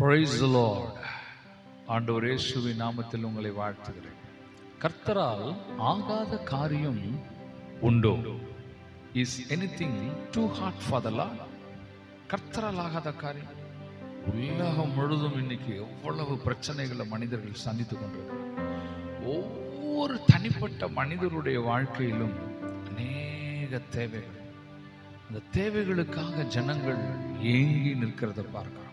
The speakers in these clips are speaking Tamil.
Praise லார்ட் ஆண்டவர் இயேசுவின் நாமத்தில் உங்களை வாழ்த்துகிறேன். கர்த்தரால் ஆகாத காரியம் உண்டோ? Is anything too hard for the Lord கர்த்தரால் ஆகாத காரியம்? உலகம் முழுதும் இன்னைக்கு எவ்வளவு பிரச்சனைகளை மனிதர்கள் சந்தித்துக் கொண்டிருக்கிறார். ஒவ்வொரு தனிப்பட்ட மனிதருடைய வாழ்க்கையிலும் அநேக தேவைகள். அந்த தேவைகளுக்காக ஜனங்கள் ஏங்கி நிற்கிறத பார்க்கிறோம்.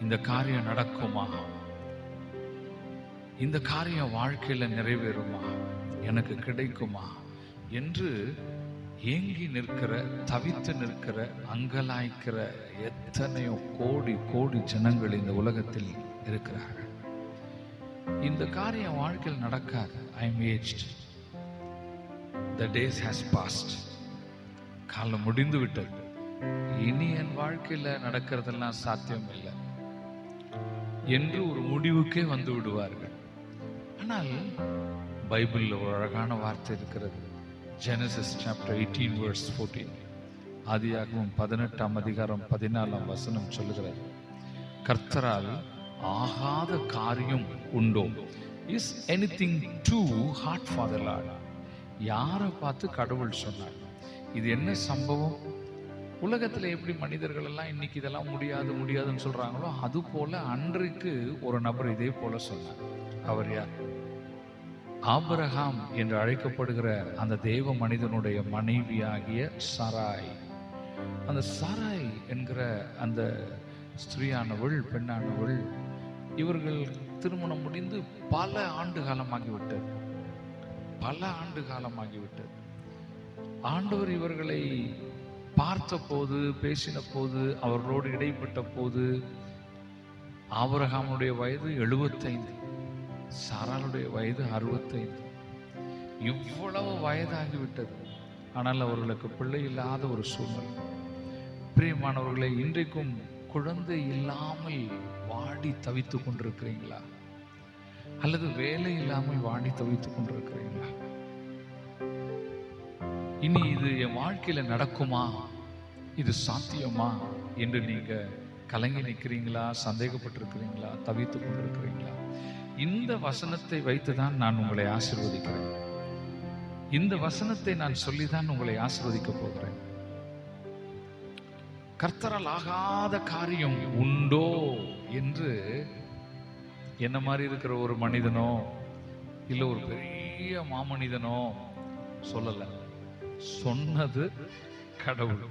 இந்த காரியம் நடக்குமா? இந்த காரியம் வாழ்க்கையில நிறைவேறுமா? எனக்கு கிடைக்குமா? என்று ஏங்கி நிற்கிற தவித்து நிற்கிற அங்கலாய்க்கிற எத்தனையோ கோடி கோடி ஜனங்கள் இந்த உலகத்தில் இருக்கிறார்கள். இந்த காரியம் வாழ்க்கையில் நடக்காது. I am aged the days has passed காலம் முடிந்து விட்டது. இனி என் வாழ்க்கையில் நடக்கிறதெல்லாம் சாத்தியம் இல்லை என்று ஒரு முடிவுக்கே வந்து விடுவார்கள். ஆனால் பைபிளில் ஒரு அழகான வார்த்தை இருக்கிறது. Genesis chapter eighteen words fourteen ஆதியாகவும் பதினெட்டாம் அதிகாரம் பதினாலாம் வசனம் சொல்லுகிறது. கர்த்தரால் ஆகாத காரியம் உண்டோ? Is anything too hard father the யாரை பார்த்து கடவுள் சொன்னார்? இது என்ன சம்பவம்? உலகத்தில் எப்படி மனிதர்கள் எல்லாம் இன்னைக்கு இதெல்லாம் முடியாது முடியாதுன்னு சொல்றாங்களோ அது போல அன்றைக்கு ஒரு நபர் இதே போல சொன்னார். அவர் யார்? ஆபரகாம் என்று அழைக்கப்படுகிற அந்த தெய்வ மனிதனுடைய மனைவியாகிய சராய். அந்த சராய் என்கிற அந்த ஸ்திரீயானவள் பெண்ணானவள் இவர்கள் திருமணம் முடிந்து பல ஆண்டு காலமாகிவிட்டது. பல ஆண்டு காலமாகிவிட்டது. ஆண்டவர் இவர்களை பார்த்த போது பேசின போது அவர்களோடு இடைப்பட்ட போது ஆபரகாமுடைய வயது எழுபத்தைந்து. சாராளுடைய வயது அறுபத்தைந்து. இவ்வளவு வயதாகிவிட்டது. ஆனால் அவர்களுக்கு பிள்ளை இல்லாத ஒரு சூழ்நிலை. பிரியமானவர்களை இன்றைக்கும் குழந்தை இல்லாமல் வாடி தவித்துக் கொண்டிருக்கிறீங்களா? அல்லது வேலை இல்லாமல் வாடி தவித்துக் கொண்டிருக்கிறீங்களா? இனி இது என் வாழ்க்கையில் நடக்குமா? இது சாத்தியமா? என்று நீங்க கலங்கி நிற்கிறீங்களா சந்தேகப்பட்டிருக்கிறீங்களா? தவித்து கொண்டிருக்கிறீங்களா? இந்த வசனத்தை வைத்து தான் நான் உங்களை ஆசிர்வதிக்கிறேன். இந்த வசனத்தை நான் சொல்லி தான் உங்களை ஆசிர்வதிக்க போகிறேன். கர்த்தரால் ஆகாத காரியம் உண்டோ என்று என்ன மாதிரி இருக்கிற ஒரு மனிதனோ இல்லை ஒரு பெரிய மாமனிதனோ சொல்லலை. சொன்னது கடவுள்.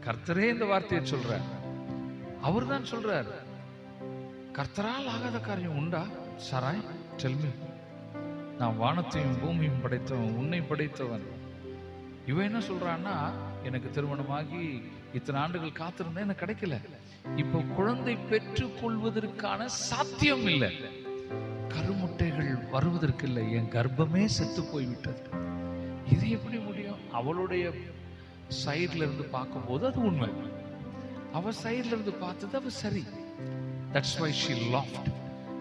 கர்த்தரே இந்த வார்த்தையை சொல்றார். அவர் தான் சொல்றார். கர்த்தரால் ஆகாத காரியம் உண்டா? சராய் செல்மி நான் வானத்தையும் பூமியும் படைத்தவன் உன்னை படைத்தவன். இவன் என்ன சொல்றான்னா எனக்கு திருமணமாகி இத்தனை ஆண்டுகள் காத்திருந்தேன் எனக்கு கிடைக்கல. இப்போ குழந்தை பெற்றுக் கொள்வதற்கான சாத்தியம் இல்லை. கருமுட்டைகள் வருவதற்கு இல்லை. என் கர்ப்பமே செத்து போய்விட்டது. இது எப்படி அவளுடைய சைட்ல இருந்து பார்க்கும்போது அது உண்மை. அவ சைட்ல இருந்து பார்த்தது அவ சரி. தட்ஸ் வை ஷி லாஃப்ட்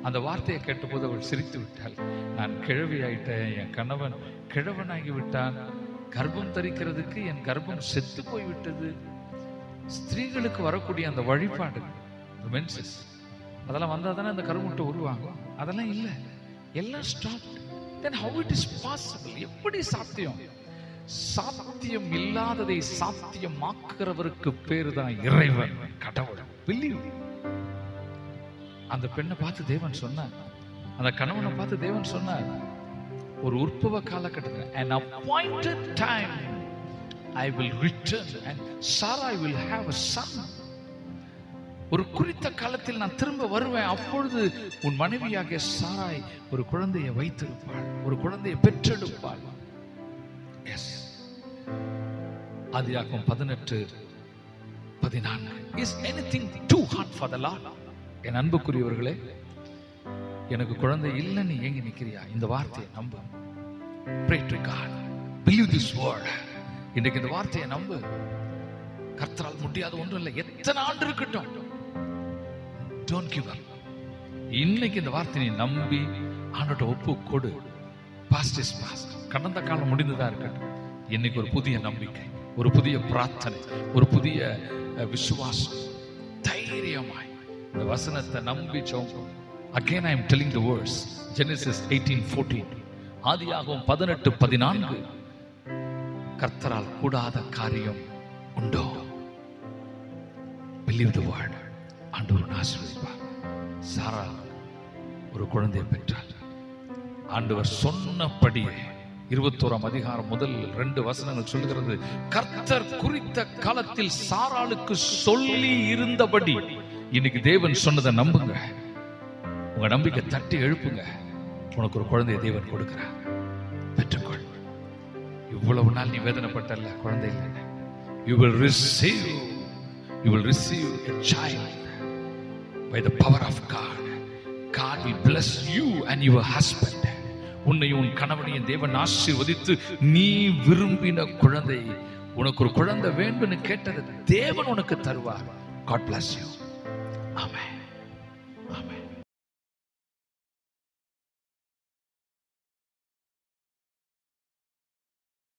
அந்த வார்த்தையை கேட்டபோது அவள் சிரித்து விட்டாள். நான் கிழவி ஆயிட்டேன் என் கணவன் கிழவனாகி விட்டான். கர்ப்பம் தரிக்கிறதுக்கு என் கர்ப்பம் செத்து போய்விட்டது. ஸ்திரீகளுக்கு வரக்கூடிய அந்த வழிபாடு மென்சஸ் அதெல்லாம் வந்தால் தானே அந்த கருமுட்டை உருவாகும். அதெல்லாம் இல்லை. எல்லாம் stop then how it is possible எப்படி சாத்தியம்? சாத்தியம் இல்லாததை சாத்தியமாக்குறவருக்கு பேரு தான் இறைவன். கடவுள். அந்த பெண்ணை பார்த்து தேவன் சொன்னார். அந்த கணவனை பார்த்து தேவன் சொன்னார். ஒரு உற்பவ காலகட்டத்தில் an appointed time I will return and Sarah will have a son. ஒரு குறித்த காலத்தில் நான் திரும்ப வருவேன். அப்பொழுது உன் மனைவியாகிய சாராய் ஒரு குழந்தையை வைத்திருப்பாள். ஒரு குழந்தையை பெற்றெடுப்பாள். எஸ் ஆதியாகும் பதினெட்டு பதினான்கு. Is anything too hard for the Lord என் அன்புக்குரியவர்களே எனக்கு குழந்தை இல்லைன்னு ஏங்கி நிக்கிறியா? இந்த வார்த்தையை நம்பு. Pray to God believe this word. இன்னைக்கு இந்த வார்த்தையை நம்பு. கர்த்தரால் முடியாத ஒன்றும் இல்லை. எத்தனை ஆண்டு இருக்கட்டும். டோன்ட் கிவ் அப் இன்னைக்கு இந்த வார்த்தையை நம்பி ஆண்டோட ஒப்பு கொடு பாஸ்ட் இஸ் பாஸ்ட் கடந்த காலம் முடிந்ததா இருக்கட்டும். இன்னைக்கு ஒரு புதிய நம்பிக்கை ஒரு புதிய பிரார்த்தனை ஒரு புதிய விசுவாசம். தைரியமாய் இந்த வசனத்தை நம்பி Som again I am telling the verse Genesis 18:14 ஆதியாகமம் 18 பதினான்கு. கர்த்தரால் கூடாத காரியம் உண்டோ? பிலீவ் தி வேர்ட் ஆண்டவர் ஆசீர்வதிப்பார். சாரா ஒரு குழந்தையை பெற்றார். ஆண்டவர் சொன்னபடியே இருபத்தோராம் அதிகாரம் முதல் ரெண்டு வசனங்கள் சொல்லுகிறது. கர்த்தர் குறித்த காலத்தில் சாராளுக்கு சொல்லி இருந்தபடி. இன்னைக்கு தேவன் சொன்னதை நம்புங்க. உங்க நம்பிக்கை தட்டி எழுப்புங்க. உனக்கு ஒரு குழந்தையை தேவன் கொடுக்கிறார். பெற்றுக்கொள். இவ்வளவு நாள் நீ வேதனைப்பட்டல்ல குழந்தை இல்லை. You will receive you will receive a child by the power of God God will bless you and your husband உன்னையும் உன் கணவனையும் தேவன் ஆசீர்வதித்து நீ விரும்பின குழந்தை உனக்கு ஒரு குழந்தை வேண்டும்னு கேட்டது தேவன் உனக்கு தருவார். காட் பிளாஸ் யூ ஆமாம்